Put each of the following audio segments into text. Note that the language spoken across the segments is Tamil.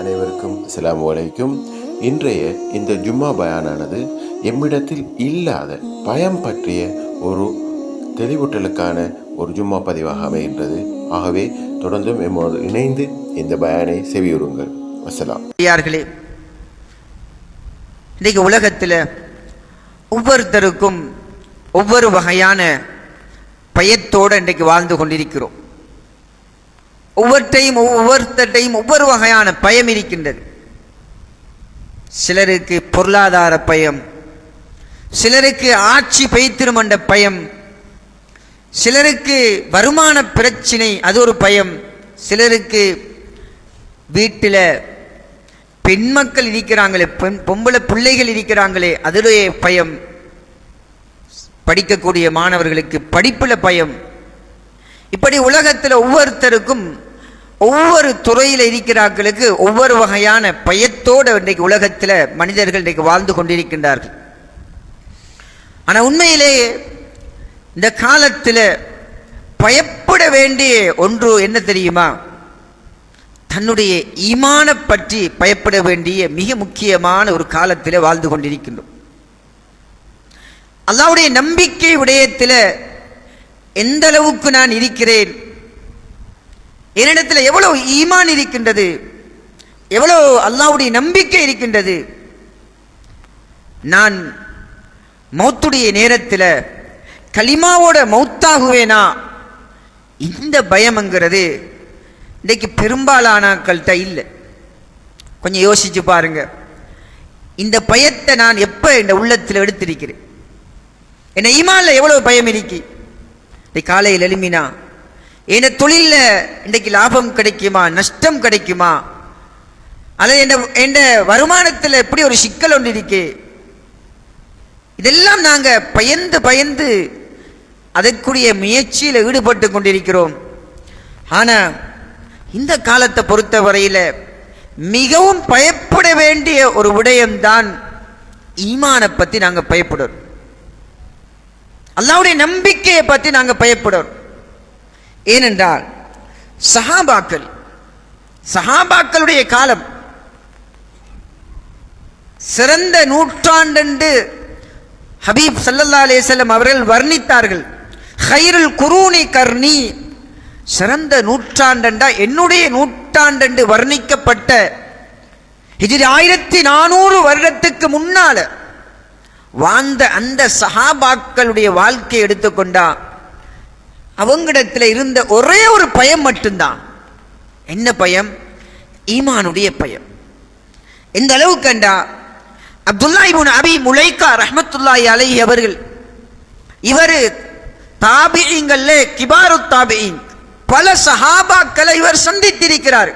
அனைவருக்கும் அஸ்ஸலாமு வலைக்கும் இன்றைய இந்த ஜும்மா பயானானது எம்மிடத்தில் இல்லாத பயம் பற்றிய ஒரு தெளிவூட்டலுக்கான ஒரு ஜும்மா பதிவாக அமைகின்றது. ஆகவே தொடர்ந்தும் எம்மோடு இணைந்து இந்த பயானை செவியுறுங்கள். அஸ்ஸலாம். யார்களே இன்றைக்கு உலகத்தில் ஒவ்வொருத்தருக்கும் ஒவ்வொரு வகையான பயத்தோடு இன்றைக்கு வாழ்ந்து கொண்டிருக்கிறோம். ஒவ்வொருத்தையும் ஒவ்வொருத்தட்டையும் ஒவ்வொரு வகையான பயம் இருக்கின்றது. சிலருக்கு பொருளாதார பயம் சிலருக்கு ஆட்சி பைத்திரும் என்ற பயம் சிலருக்கு வருமான பிரச்சினை அது ஒரு பயம் சிலருக்கு வீட்டில் பெண் மக்கள் இருக்கிறாங்களே பெண் பொம்பளை பிள்ளைகள் இருக்கிறாங்களே அதிலேயே பயம். படிக்கக்கூடிய மாணவர்களுக்கு படிப்பில் பயம். இப்படி உலகத்தில் ஒவ்வொருத்தருக்கும் ஒவ்வொரு துறையில் இருக்கிறார்களுக்கு ஒவ்வொரு வகையான பயத்தோடு இன்றைக்கு உலகத்தில் மனிதர்கள் இன்றைக்கு வாழ்ந்து கொண்டிருக்கின்றார்கள். ஆனால் உண்மையிலேயே இந்த காலத்தில் பயப்பட வேண்டிய ஒன்று என்ன தெரியுமா? தன்னுடைய ஈமான பற்றி பயப்பட வேண்டிய மிக முக்கியமான ஒரு காலத்தில் வாழ்ந்து கொண்டிருக்கின்றோம். அல்லாவுடைய நம்பிக்கை விடயத்தில் எந்த அளவுக்கு நான் இருக்கிறேன்? என்னிடத்தில் எவ்வளவு ஈமான் இருக்கின்றது? எவ்வளோ அல்லாவுடைய நம்பிக்கை இருக்கின்றது? நான் மௌத்துடைய நேரத்தில் களிமாவோட மௌத்தாகுவேனா? இந்த பயம்ங்கிறது இன்றைக்கு பெரும்பாலானாக்கள்கிட்ட இல்லை. கொஞ்சம் யோசிச்சு பாருங்க. இந்த பயத்தை நான் எப்போ இந்த உள்ளத்தில் எடுத்திருக்கிறேன்? என்னை ஈமான்ல எவ்வளோ பயம் இருக்கு? இன்னைக்கு காலையில் எழுமினா என் தொழிலில் இன்றைக்கு லாபம் கிடைக்குமா நஷ்டம் கிடைக்குமா? அல்லது என் என் வருமானத்தில் எப்படி ஒரு சிக்கல் ஒன்று இருக்கு? இதெல்லாம் நாங்கள் பயந்து பயந்து அதற்குரிய முயற்சியில் ஈடுபட்டு கொண்டிருக்கிறோம். ஆனால் இந்த காலத்தை பொறுத்தவரையில் மிகவும் பயப்பட வேண்டிய ஒரு விடயம்தான் ஈமானை பற்றி நாங்கள் பயப்படுறோம். அல்லாவுடைய நம்பிக்கையை பற்றி நாங்கள் பயப்படுறோம் ஏனென்றால் சஹாபாக்கள் சஹாபாக்களுடைய காலம் சிறந்த நூற்றாண்டு ஹபீப் சல்லல்லா அலேசல்லம் அவர்கள் வர்ணித்தார்கள். ஹைருல் குரூனி கர்ணி சிறந்த நூற்றாண்டண்டா என்னுடைய நூற்றாண்டு வர்ணிக்கப்பட்ட இது ஆயிரத்தி நானூறு வருடத்துக்கு முன்னால வாழ்ந்த அந்த சஹாபாக்களுடைய வாழ்க்கையை எடுத்துக்கொண்டா அவங்கிடத்தில் இருந்த ஒரே ஒரு பயம் மட்டும்தான். என்ன பயம்? ஈமானுடைய பயம். எந்த அளவு கண்டா அப்துல்லா இபுன் அபி முலைக்கா ரஹமத்துல்லாஹி அலை அவர்கள் இவர் தாபியங்கள்ல கிபாரு தாபியின் பல சஹாபாக்களை இவர் சந்தித்திருக்கிறார்.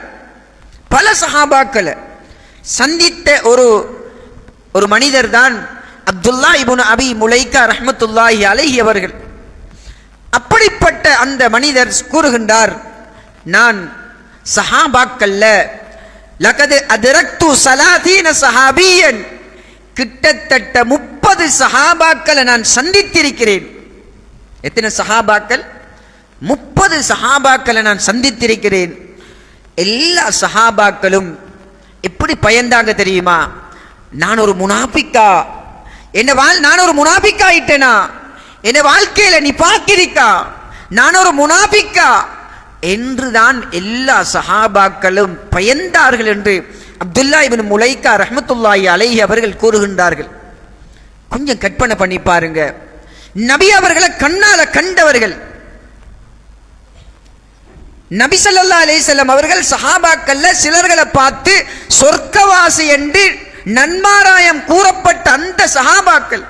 பல சஹாபாக்களை சந்தித்த ஒரு ஒரு மனிதர் தான் அப்துல்லா இபுன் அபி முலைக்கா ரஹமத்துல்லாஹி அலஹி அவர்கள். அப்படிப்பட்ட அந்த மனிதர் கூறுகின்றார் நான் சஹாபாக்கல்ல லகது அதிரக்து சலாதீன சஹாபியன். கிட்டத்தட்ட முப்பது சஹாபாக்களை நான் சந்தித்திருக்கிறேன். எத்தனை சஹாபாக்கள்? முப்பது சஹாபாக்களை நான் சந்தித்திருக்கிறேன். எல்லா சஹாபாக்களும் எப்படி பயந்தாங்க தெரியுமா? நான் ஒரு முனாபிக்கா என்ன வாழ் நான் ஒரு முனாபிக்கா ஆயிட்டேனா வாழ்க்கையில் நீ பார்க்கிறீக்கா நான் ஒரு முனாபிக்கா? என்றுதான் எல்லா சஹாபாக்களும் பயந்தார்கள் என்று அப்துல்லா இபின் முலைக்கா ரஹமத்துல்லாய் அலைஹி அவர்கள் கூறுகின்றார்கள். கொஞ்சம் கற்பனை பண்ணி பாருங்க. நபி அவர்களை கண்ணால கண்டவர்கள். நபி சல்லா அலிசல்லம் அவர்கள் சஹாபாக்கள்ல சிலர்களை பார்த்து சொர்க்கவாசி என்று நன்மாராயம் கூறப்பட்ட அந்த சஹாபாக்கள்.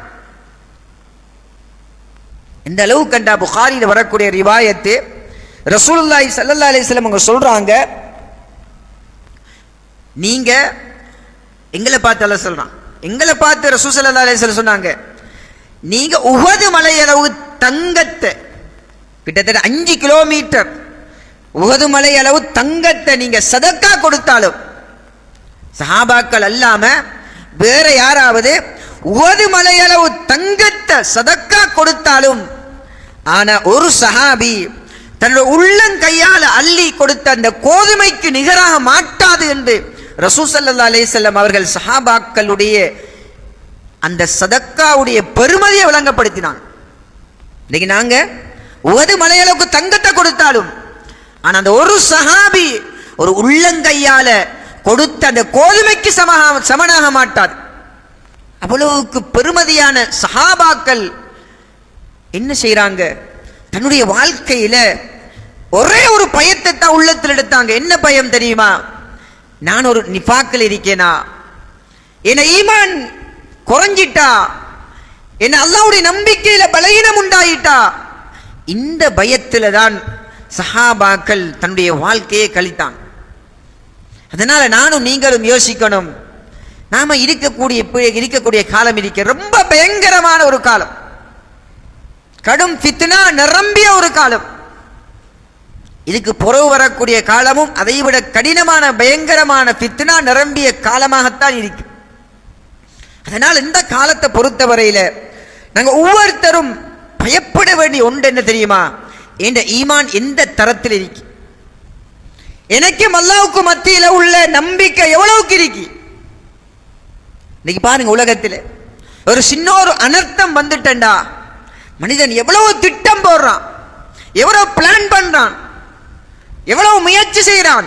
இந்த அளவு கண்டா புகாரியில் வரக்கூடிய ரிவாயத்து ரசூலுல்லாஹி சல்லா அலிஸ்லம் அவங்க சொல்றாங்க. நீங்க எங்களை பார்த்து அல்ல சொல்றான். எங்களை பார்த்து ரசூ சல்லா அலிஸ்லம் சொன்னாங்க. நீங்க உகது மலையளவு தங்கத்தை கிட்டத்தட்ட அஞ்சு கிலோமீட்டர் உகது மலை அளவு தங்கத்தை நீங்க சதக்கா கொடுத்தாலும் சஹாபாக்கள் அல்லாம வேற யாராவது உகது மலையளவு தங்கத்தை சதக்கா கொடுத்தாலும் ஆனா ஒரு சஹாபி தன்னோட உள்ளங்கையால் அள்ளி கொடுத்த அந்த கோதுமைக்கு நிகராக மாட்டாது என்று ரசூசல்லா அலைஹிஸ்ஸலாம் அவர்கள் சஹாபாக்களுடைய அந்த சதக்காவுடைய பெருமதியை விளங்கப்படுத்தினான் இன்னைக்கு நாங்க உவது மலையளவுக்கு தங்கத்தை கொடுத்தாலும் ஆனா அந்த ஒரு சஹாபி ஒரு உள்ளங்கையால கொடுத்த அந்த கோதுமைக்கு சமமாக சமனாக மாட்டார். அவ்வளவுக்கு பெருமதியான சஹாபாக்கள் என்ன செய்கிறாங்க தன்னுடைய வாழ்க்கையில ஒரே ஒரு பயத்தை தான் உள்ளத்தில் எடுத்தாங்க. என்ன பயம் தெரியுமா? நான் ஒரு நிஃபாக்கில் இருக்கேனா? என்னை ஈமான் குறைஞ்சிட்டா? என் அல்லாவுடைய நம்பிக்கையில பலகீனம் உண்டாயிட்டா? இந்த பயத்தில் தான் சஹாபாக்கள் தன்னுடைய வாழ்க்கையை கழித்தான் அதனால் நானும் நீங்களும் யோசிக்கணும். நாம் இருக்கக்கூடிய இருக்கக்கூடிய காலம் இருக்க. ரொம்ப பயங்கரமான ஒரு காலம். கடும் ஃபித்னா நிரம்பிய ஒரு காலம். இதுக்கு புறவு வரக்கூடிய காலமும் அதைவிட கடினமான பயங்கரமான ஃபித்னா நிரம்பிய காலமாகத்தான் இருக்கு. அதனால் இந்த காலத்தை பொறுத்தவரையில் நாங்கள் ஒவ்வொருத்தரும் பயப்பட வேண்டிய ஒன்று என்ன தெரியுமா? என்ற ஈமான் எந்த தரத்தில் இருக்கு? எனக்கும் அல்லாவுக்கும் மத்தியில் உள்ள நம்பிக்கை எவ்வளவுக்கு இருக்கு? இன்னைக்கு பாருங்க உலகத்தில். ஒரு சின்ன ஒரு அனர்த்தம் வந்துட்டண்டா மனிதன் எவ்வளவு திட்டம் போடுறான். எவ்வளவு பிளான் பண்றான். எவ்வளவு முயற்சி செய்கிறான்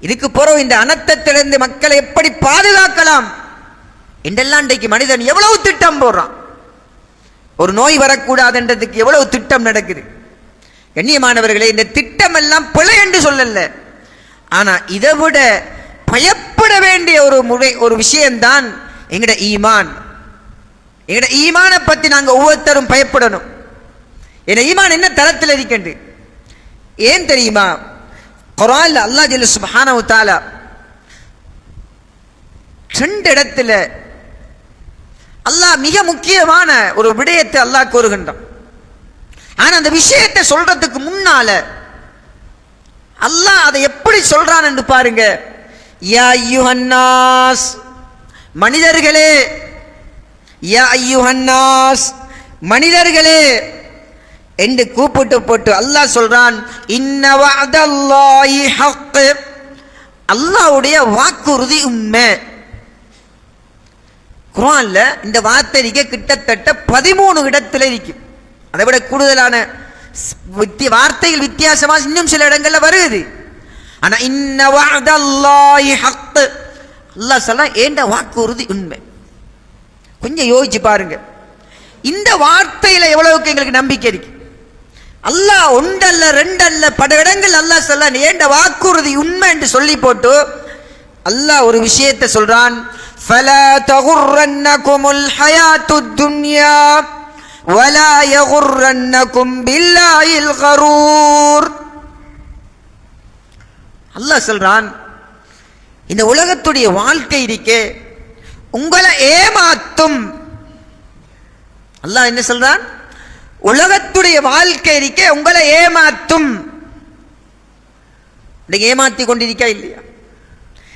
இதுக்கு பிறகு இந்த அனர்த்தத்திலிருந்து மக்களை எப்படி பாதுகாக்கலாம்? என்றெல்லாம் இன்றைக்கு மனிதன் எவ்வளவு திட்டம் போடுறான். ஒரு நோய் வரக்கூடாதுன்றதுக்கு எவ்வளவு திட்டம் நடக்குது? கண்ணியமானவர்களே இந்த திட்டம் எல்லாம் பிழை என்று சொல்லல ஆனால் இதை விட பயப்பட வேண்டிய ஒரு முறை ஒரு விஷயம்தான் எங்கட ஈமான். எங்கட ஈமானை பற்றி நாங்கள் ஒவ்வொருத்தரும் பயப்படணும். என் ஈமான் என்ன தரத்தில் இருக்கின்றது? ஏன் தெரியுமா? குரான்ல அல்லாஹ் ஜெல்லு சுப்ஹானஹு தாலா ரெண்டு இடத்துல அல்லாஹ் மிக முக்கியமான ஒரு விடயத்தை அல்லாஹ் கூறுகின்றான். ஆனால் அந்த விஷயத்தை சொல்றதுக்கு முன்னால அல்லாஹ் அதை எப்படி சொல்றான் என்று பாருங்க. யா ஐயுஹன்னாஸ். மனிதர்களே யா ஐயுஹன்னாஸ். மனிதர்களே என்று கூப்பிட்டு போட்டு அல்லாஹ் சொல்றான் இன்ன ஹக் அல்லாஹ்வுடைய வாக்குறுதி உண்மை. குரான்ல இந்த வார்த்தை கிட்டத்தட்ட பதிமூணு இடத்துல இருக்கு. அதை விட கூடுதலான ஸ்- வித்தி வார்த்தைகள் வித்தியாசமா இன்னும் சில இடங்கள்ல வருது ஆனா இன்ன வஅதல்லாஹி ஹக் அல்லாஹ் சொல்ல ஏண்ட வாக்குறுதி உண்மை கொஞ்சம் யோசிச்சு பாருங்க இந்த வார்த்தையில எவ்வளவுக்கு எங்களுக்கு நம்பிக்கை இருக்கு அல்லாஹ் ஒன்றல்ல ரெண்டல்ல பல இடங்கள் அல்லாஹ் சொல்ல ஏண்ட வாக்குறுதி உண்மை என்று சொல்லி போட்டு அல்லாஹ் ஒரு விஷயத்தை சொல்றான் فلا تغرنكم الحياة الدنيا ولا يغرنكم بالله الغرور அல்லாஹ் சொல்றான் இந்த உலகத்துடைய வாழ்க்கை இருக்கே உங்களை ஏமாத்தும் அல்லாஹ் என்ன சொல்றான் உலகத்துடைய வாழ்க்கை இருக்கே உங்களை ஏமாத்தும் இன்னைக்கு ஏமாத்தி கொண்டிருக்கா இல்லையா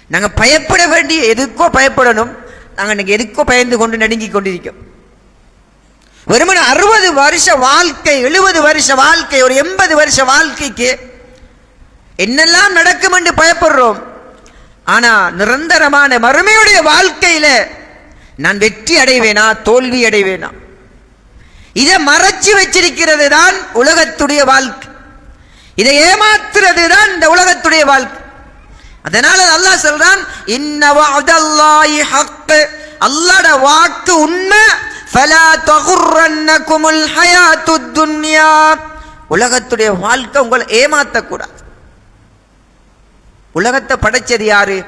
நாங்க பயப்பட வேண்டிய எதுக்கோ பயப்படணும் நாங்க இன்னைக்கு எதுக்கோ பயந்து கொண்டு நடுங்கி கொண்டிருக்கோம் வெறுமனே அறுபது வருஷ வாழ்க்கை எழுபது வருஷ வாழ்க்கை ஒரு எண்பது வருஷ வாழ்க்கைக்கு என்னெல்லாம் நடக்கும் என்று பயப்படுறோம். ஆனா நிரந்தரமான மறுமையுடைய வாழ்க்கையில நான் வெற்றி அடைவேனா தோல்வி அடைவேனா? இதை மறைச்சு வச்சிருக்கிறது தான் உலகத்துடைய வாழ்க்கை. இதை ஏமாத்துறது தான் இந்த உலகத்துடைய வாழ்க்கை. அதனால அல்லாஹ் சொல்றான் இன்னவா வஅதல்லாஹி ஹக் அல்லாஹ்ட வாக்கு உண்மை ஃபலா தகுர்ரன்னகுமுல் ஹயாத்துத் துன்யா உலகத்துடைய வாழ்க்கை உங்களை ஏமாத்தக்கூடாது. உலகத்தை படைச்சது யாரு?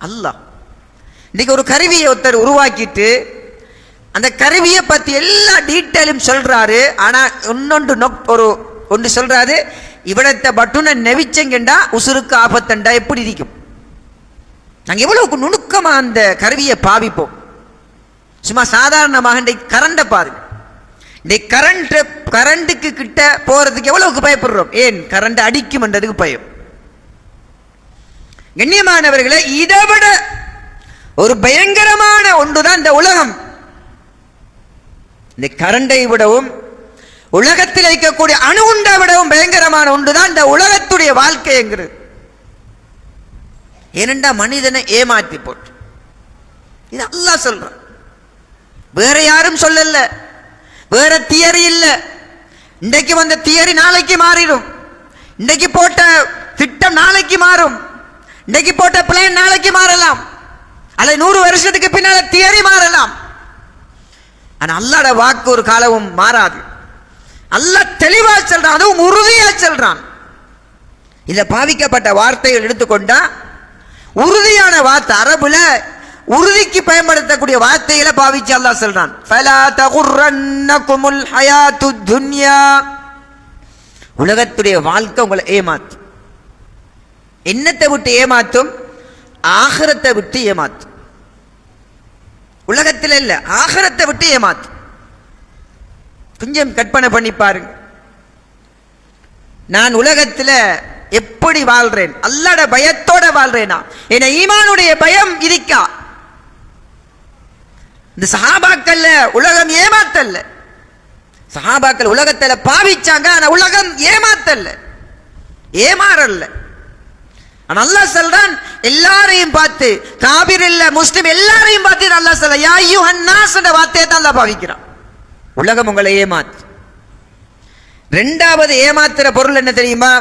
அல்லாஹ். இன்னைக்கு ஒரு கருவியை ஒருத்தர் உருவாக்கிட்டு அந்த கருவியை பற்றி எல்லா டீட்டெயிலும் சொல்றாரு. ஆனால் இன்னொன்று நொக்- ஒரு ஒன்று சொல்றாரு இவனத்தை பட்டுனை நெவிச்சங்கண்டா உசுருக்கு ஆபத்தண்டா? எப்படி இருக்கும் நாங்கள் எவ்வளவுக்கு நுணுக்கமாக அந்த கருவியை பாவிப்போம். சும்மா சாதாரணமாக இன்றைக்கு கரண்டை பாருங்க. இன்றைக்கு கரண்ட்டு கரண்ட்டுக்கு கிட்ட போகிறதுக்கு எவ்வளவுக்கு பயப்படுறோம்? ஏன்? கரண்ட் அடிக்கும்ன்றதுக்கு பயம். கண்ணியமானவர்களை இதை விட ஒரு பயங்கரமான ஒன்றுதான் இந்த உலகம். இந்த கரண்டை விடவும் உலகத்தில் இருக்கக்கூடிய அணுகுண்டை விடவும் பயங்கரமான ஒன்றுதான் இந்த உலகத்துடைய வாழ்க்கைங்கிறது ஏனெண்டா மனிதனை ஏமாத்தி போட்டு. இது அல்லா சொல்றான். வேற யாரும் சொல்லல. வேற தியரி இல்லை. இன்றைக்கு வந்த தியரி நாளைக்கு மாறிடும். இன்றைக்கு போட்ட திட்டம் நாளைக்கு மாறும். இன்றைக்கு போட்ட பிளான் நாளைக்கு மாறலாம். அல்லது நூறு வருஷத்துக்கு பின்னால தியரி மாறலாம். ஆனால் அல்லாட வாக்கு ஒரு காலமும் மாறாது. அல்ல தெளிவா சொல்றான் அதுவும் உறுதியா சொல்றான். இதில் பாவிக்கப்பட்ட வார்த்தைகள் எடுத்துக்கொண்டா உறுதியான வார்த்தை அரபுல உறுதிக்கு பயன்படுத்தக்கூடிய வார்த்தையில பாவிச்சு அல்லா சொல்றான். ஃபலா துன்யா. உலகத்துடைய வாழ்க்கை உங்களை ஏமாத்தும். என்னத்தை விட்டு ஏமாத்தும்? ஆகரத்தை விட்டு ஏமாத்தும். உலகத்தில் இல்ல ஆகரத்தை விட்டு ஏமாத்தும். கொஞ்சம் கற்பனை பண்ணி பாருங்க. நான் உலகத்துல எப்படி வாழ்றேன்? அல்லாட பயத்தோட வாழ்றேனா? என ஈமானுடைய பயம் இருக்கா இந்த சஹாபாக்கள்ல உலகம் ஏமாத்தல்ல. சஹாபாக்கள் உலகத்தில் பாவிச்சாங்க ஆனால் உலகம் ஏமாத்தல்ல. ஏமாறல்ல. நல்லா சொல்றான் எல்லாரையும் பார்த்து காபிர் இல்ல முஸ்லிம் எல்லாரையும் பார்த்து நல்லா சொல்ல யா யூ ஹன்னாஸ்ன்ற வார்த்தையை தான் பாவிக்கிறான். உலகம் உங்களை ஏமாத்து. ரெண்டாவது ஏமாத்துற பொருள் என்ன தெரியுமா?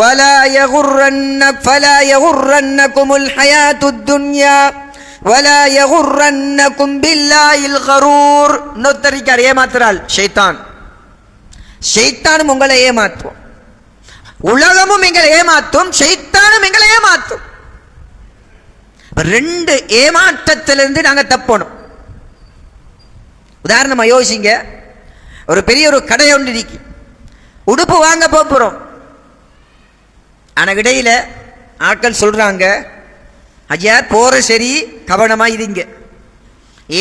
வலா யகுர்ரன்ன ஃபலா யகுர்ரன்னகுமுல் ஹயா துன்யா வலா யகுர்ரன்னக்கும் பில்லாயில் கரூர். இன்னொருத்தரிக்கார் ஏமாத்துறாள். ஷைத்தான். ஷைத்தானும் உங்களை ஏமாத்துவோம் உலகமும் எங்களை ஏமாத்தும். ஷைத்தானும் எங்களை ஏமாத்தும். ரெண்டு ஏமாற்றத்திலிருந்து நாங்கள் தப்பணும். உதாரணமாக யோசிங்க. ஒரு பெரிய ஒரு கடை ஒன்று இருக்கு. உடுப்பு வாங்க போகிறோம் ஆனால் இடையில் ஆட்கள் சொல்கிறாங்க ஐயா போகிற சரி கவனமாக இருங்க.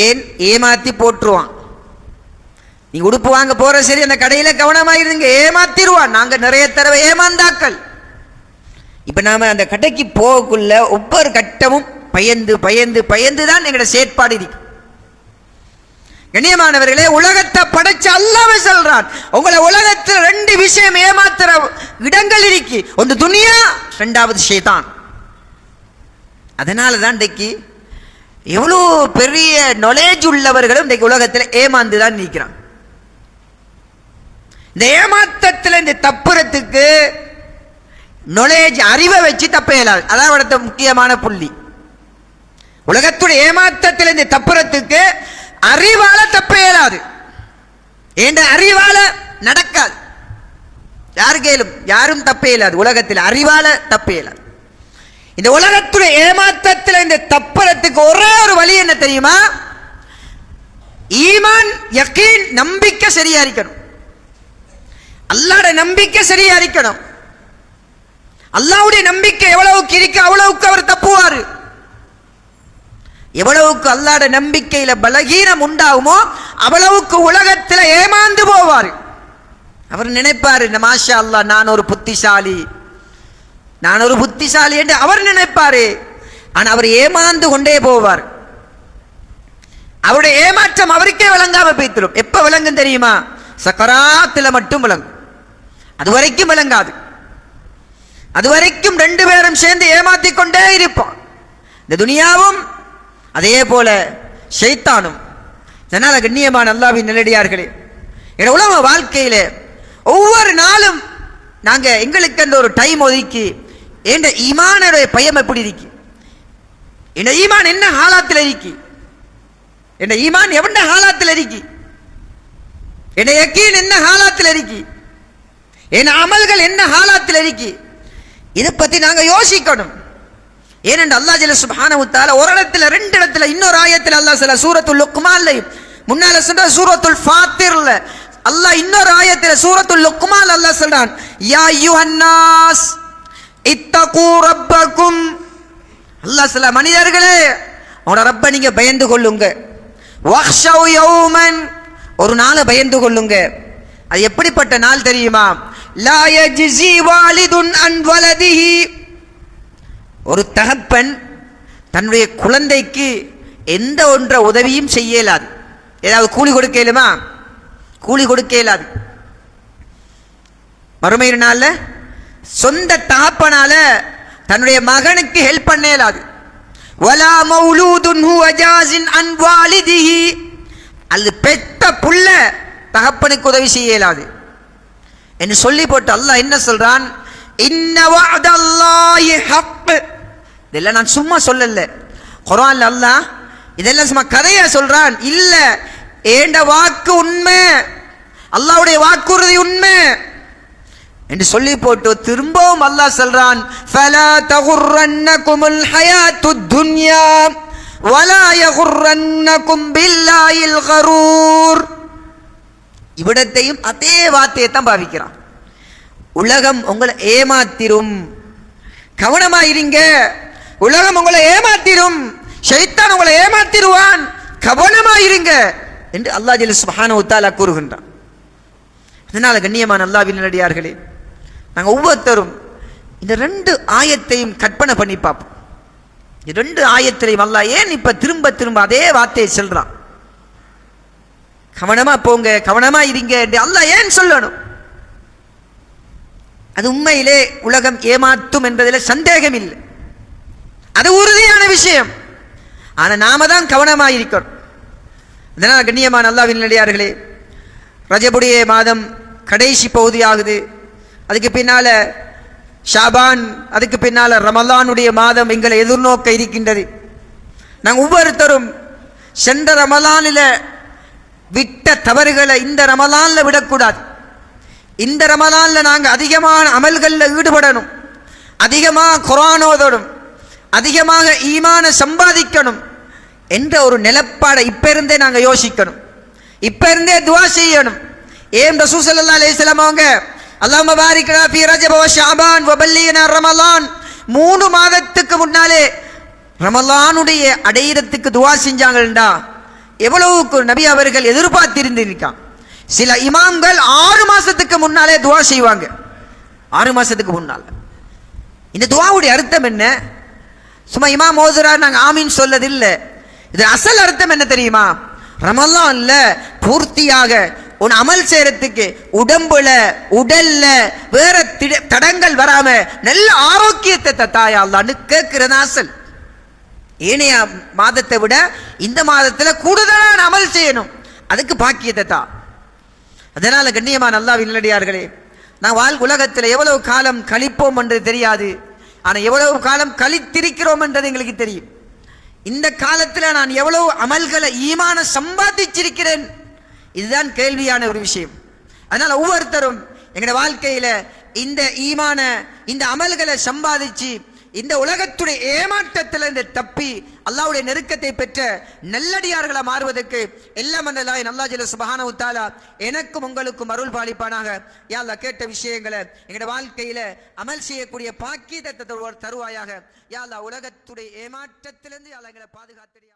ஏன் ஏமாற்றி போட்டுருவான்? நீ உடுப்பு வாங்க போகிற சரி அந்த கடையில் கவனமாக இருங்க ஏமாத்திடுவான் நாங்கள் நிறைய தடவை ஏமாந்தாக்கள். இப்போ நாம் அந்த கடைக்கு போகக்குள்ள ஒவ்வொரு கட்டமும் பயந்து பயந்து பயந்து தான் எங்களோட செயற்பாடு இருக்கு. கண்ணியமானவர்களே உலகத்தை படைச்சு அல்லாவே சொல்றான். உங்களை உலகத்தில் ரெண்டு விஷயம் ஏமாத்துற இடங்கள் இருக்கு. ஒன்று துணியா ரெண்டாவது ஷேதான். அதனால தான் இன்றைக்கு எவ்வளோ பெரிய நாலேஜ் உள்ளவர்களும் இன்றைக்கு உலகத்தில் ஏமாந்து தான் நிற்கிறான் இந்த ஏமாத்தத்தில் இந்த தப்புறத்துக்கு நாலேஜ் அறிவை வச்சு தப்ப இயலாது. அதான் அடுத்த முக்கியமான புள்ளி. உலகத்துடைய ஏமாத்தத்தில் இந்த தப்புறத்துக்கு அறிவால தப்ப இயலாது. என்ற அறிவால நடக்காது. யாரு கேளும்? யாரும் தப்ப இயலாது. உலகத்தில் அறிவால தப்ப இயலாது. இந்த உலகத்துடைய ஏமாற்றத்தில் இந்த தப்பறத்துக்கு ஒரே ஒரு வழி என்ன தெரியுமா? ஈமான் யக்கீன் நம்பிக்கை சரியா இருக்கணும் அல்லாட நம்பிக்கை சரியா இருக்கணும் அல்லாவுடைய நம்பிக்கை எவ்வளவுக்கு இருக்கு அவ்வளவுக்கு அவர் தப்புவாரு. எவ்வளவுக்கு அல்லாட நம்பிக்கையில பலகீனம் உண்டாகுமோ அவ்வளவுக்கு உலகத்தில் ஏமாந்து போவார். அவர் நினைப்பாரு நமாஷா மாஷா அல்லாஹ் நான் ஒரு புத்திசாலி. நான் ஒரு புத்திசாலி என்று அவர் நினைப்பார். ஆனால் அவர் ஏமாந்து கொண்டே போவார். அவருடைய ஏமாற்றம் அவருக்கே விளங்காம போய்த்திடும் எப்ப விளங்கும் தெரியுமா? சக்கராத்துல மட்டும் விளங்கும். அது வரைக்கும் விளங்காது. அது வரைக்கும் ரெண்டு பேரும் சேர்ந்து ஏமாத்தி கொண்டே இருப்பான். இந்த துனியாவும் அதே போல ஷைத்தானும். இதனால் கண்ணியமான அல்லாவின் நிலடியார்களே எங்க உலக வாழ்க்கையில ஒவ்வொரு நாளும் நாங்கள் எங்களுக்கு அந்த ஒரு டைம் ஒதுக்கி என்ற ஈமானுடைய பயம் எப்படி இருக்கு? என் ஈமான் என்ன ஹாலாத்தில் இருக்கு? என் ஈமான் எவண்ட ஹாலாத்தில் இருக்கு? என் யக்கீன் என்ன ஹாலாத்தில் இருக்கு? என் அமல்கள் என்ன ஹாலாத்தில் இருக்கு? இதை பற்றி நாங்கள் யோசிக்கணும். ஏனென்று அல்லாஹ் ஜெல சுப்ஹானஹு ஒரு இடத்துல ரெண்டு இடத்துல இன்னொரு ஆயத்தில் அல்லாஹ் சில சூரத்துல் லுக்மான்ல முன்னால சொல்ற சூரத்துல் ஃபாத்திர்ல அல்லாஹ் இன்னொரு ஆயத்தில் சூரத்துல் லுக்குமால் அல்லாஹ் சொல்றான் யா அன்னாஸ் இத்தகு ரப்பக்கும். அல்லாஹ் சில மனிதர்களே உங்களோட ரப்ப நீங்க பயந்து கொள்ளுங்க. வக்ஷவ் யௌமன் ஒரு நாளை பயந்து கொள்ளுங்க. அது எப்படிப்பட்ட நாள் தெரியுமா? லா யஜ்ஸி வாலிதுன் அன் வலதிஹி. ஒரு தகப்பன் தன்னுடைய குழந்தைக்கு எந்த ஒன்ற உதவியும் செய்ய இயலாது ஏதாவது கூலி கொடுக்க இயலுமா? கூலி கொடுக்க இயலாது. மறுமையினால சொந்த தகப்பனால தன்னுடைய மகனுக்கு ஹெல்ப் பண்ண இயலாது வலா மௌலூதுன் ஹுவ ஜாஸின் அன்வாலிதிஹி அல்லது அது பெத்த புள்ள தகப்பனுக்கு உதவி செய்ய இயலாது என்று சொல்லி போட்டு அல்லாஹ் என்ன சொல்றான்? இதெல்லாம் நான் சும்மா சொல்லல. குரான் அல்லாஹ் இதெல்லாம் சும்மா கதையா சொல்றான். இல்ல ஏண்ட வாக்கு உண்மை? அல்லாவுடைய வாக்குறுதி உண்மை? என்று சொல்லி போட்டு திரும்பவும் அல்லாஹ் சொல்றான் ஃபலா தகுர்ரன்னகுமுல் ஹயாத்துத் துன்யா வலா யகுர்ரன்னகும் பில்லாஹில் கரூர். இவ்விடத்தையும் அதே வார்த்தையை தான் பாவிக்கிறான். உலகம் உங்களை ஏமாத்திரும். கவனமாயிருங்க. உலகம் உங்களை ஏமாத்திரும். ஷைத்தான் உங்களை ஏமாத்திருவான். கவனமாயிருங்க என்று அல்லாஹ் ஜல்ல சுப்ஹானஹு கூறுகின்றான். அதனால கண்ணியமான அல்லாவின் நடிகார்களே நாங்கள் ஒவ்வொருத்தரும் இந்த ரெண்டு ஆயத்தையும் கற்பனை பண்ணி பார்ப்போம். இந்த ரெண்டு ஆயத்திலையும் அல்ல ஏன் இப்போ திரும்ப திரும்ப அதே வார்த்தையை சொல்கிறான் கவனமாக போங்க கவனமாக இருங்க அல்ல ஏன் சொல்லணும்? அது உண்மையிலே உலகம் ஏமாற்றும் என்பதில் சந்தேகம் இல்லை அது உறுதியான விஷயம். ஆனால் நாம தான் கவனமாக இருக்கிறோம் அதனால் கண்ணியமான அல்லாவின் நல்லடியார்களே ரஜபுடைய மாதம் கடைசி பகுதியாகுது. அதுக்கு பின்னால் ஷாபான் அதுக்கு பின்னால் ரமலானுடைய மாதம் எங்களை எதிர்நோக்க இருக்கின்றது. நாங்கள் ஒவ்வொருத்தரும் சென்ற ரமலானில் விட்ட தவறுகளை இந்த ரமலானில் விடக்கூடாது. இந்த ரமலானில் நாங்கள் அதிகமான அமல்களில் ஈடுபடணும். அதிகமாக குரானோதணும் அதிகமாக ஈமான சம்பாதிக்கணும் என்ற ஒரு நிலப்பாடை இப்போ இருந்தே நாங்கள் யோசிக்கணும். இப்போ இருந்தே துவா செய்யணும். ஏன் ரசூசல்லா அலையம் அவங்க அல்லாஹ் பாரிக் லனா ஃபீ ரஜப வ வ பல்லிகனா ரமலான். மூணு மாதத்துக்கு முன்னாலே ரமலானுடைய அடையிறத்துக்கு துவா செஞ்சாங்கடா எவ்வளவுக்கு நபி அவர்கள் எதிர்பார்த்திருந்திருக்கான். சில இமாம்கள் ஆறு மாசத்துக்கு முன்னாலே துவா செய்வாங்க. ஆறு மாசத்துக்கு முன்னால். இந்த துவாவுடைய அர்த்தம் என்ன? சும்மா இமாம் ஓதுறார் நாங்கள் ஆமீன் சொல்லதில்லை. இது அசல் அர்த்தம் என்ன தெரியுமா? ரமலான்ல பூர்த்தியாக உன் அமல் செய்யறதுக்கு உடம்புல உடல்ல வேற தடங்கள் வராம நல்ல ஆரோக்கியத்தை தத்தாயா கேட்கிறது அசல் ஏனைய மாதத்தை விட இந்த மாதத்துல கூடுதலான அமல் செய்யணும். அதுக்கு பாக்கியத்தை தான் அதனால கண்ணியமா நல்லா நல்லடியார்களே நான் வாழ் உலகத்தில் எவ்வளவு காலம் கழிப்போம் என்று தெரியாது. ஆனால் எவ்வளவு காலம் கழித்திருக்கிறோம் என்றது எங்களுக்கு தெரியும். இந்த காலத்தில் நான் எவ்வளவு அமல்களை ஈமான சம்பாதிச்சிருக்கிறேன். இதுதான் கேள்வியான ஒரு விஷயம். அதனால் ஒவ்வொருத்தரும் எங்களுடைய வாழ்க்கையில் இந்த ஈமான இந்த அமல்களை சம்பாதிச்சு இந்த உலகத்துடைய ஏமாற்றத்திலிருந்து தப்பி அல்லாவுடைய நெருக்கத்தை பெற்ற நல்லடியார்களை மாறுவதற்கு எல்லாம் அல்லா அல்லா ஜெல சுபஹான உத்தாலா எனக்கும் உங்களுக்கும் அருள் பாலிப்பானாக. யாழ்லா கேட்ட விஷயங்களை எங்களோட வாழ்க்கையில் அமல் செய்யக்கூடிய பாக்கியத்தை தருவாயாக. யா உலகத்துடைய ஏமாற்றத்திலிருந்து யா எங்களை பாதுகாத்து